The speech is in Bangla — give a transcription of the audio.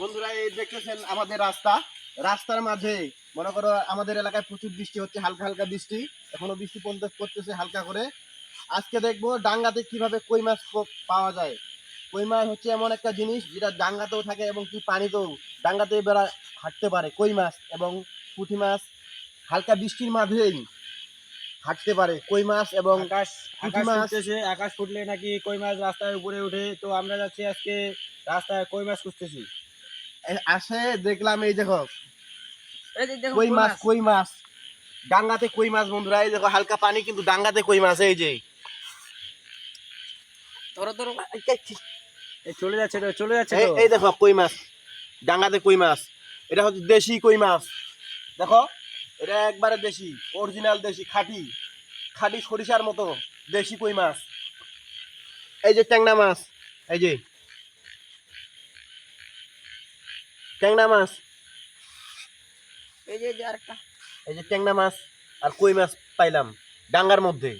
বন্ধুরা এই দেখতেছেন আমাদের রাস্তা। রাস্তার মাঝে মনে করো আমাদের এলাকায় প্রচুর বৃষ্টি হচ্ছে হালকা হালকা বৃষ্টি। এখনও বৃষ্টি পড়তে পড়তেছে হালকা করে। আজকে দেখব ডাঙ্গাতে কীভাবে কই মাছ পাওয়া যায়। কই মাছ হচ্ছে এমন একটা জিনিস যেটা ডাঙ্গাতেও থাকে এবং কি পানিতেও ডাঙ্গাতে বেড়া হাঁটতে পারে কই মাছ এবং পুঁটি মাছ হালকা বৃষ্টির মাঝেই হাঁটতে পারে কই মাছ এবং আকাশ আকাশ মাছ। ফুটতেছে আকাশ ফুটলে নাকি কই মাছ রাস্তায় উপরে উঠে। তো আমরা যাচ্ছি আজকে রাস্তায় কই মাছ খুঁজতেছি। আসে দেখলাম এই দেখো। কই মাছ কই মাছ? ডাঙ্গাতে কই মাছ বন্ধুরা? এই দেখো হালকা পানি কিন্তু ডাঙ্গাতে কই মাছ? এই যে। ধরো ধরো। এই চলে যাচ্ছে তো চলে যাচ্ছে এই দেখো কই মাছ? ডাঙ্গাতে কই মাছ? এটা হচ্ছে দেশি কই মাছ। দেখো এটা একবারে দেশি অরিজিনাল দেশি খাঁটি। খাঁটি সরিষার মতো দেশি কই মাছ। এই যে ট্যাংনা মাছ এই যে। ট্যাংনা মাছ। এই যে আরেকটা। এই যে ট্যাংনা মাছ আর কই মাছ পাইলাম ডাঙ্গার মধ্যে।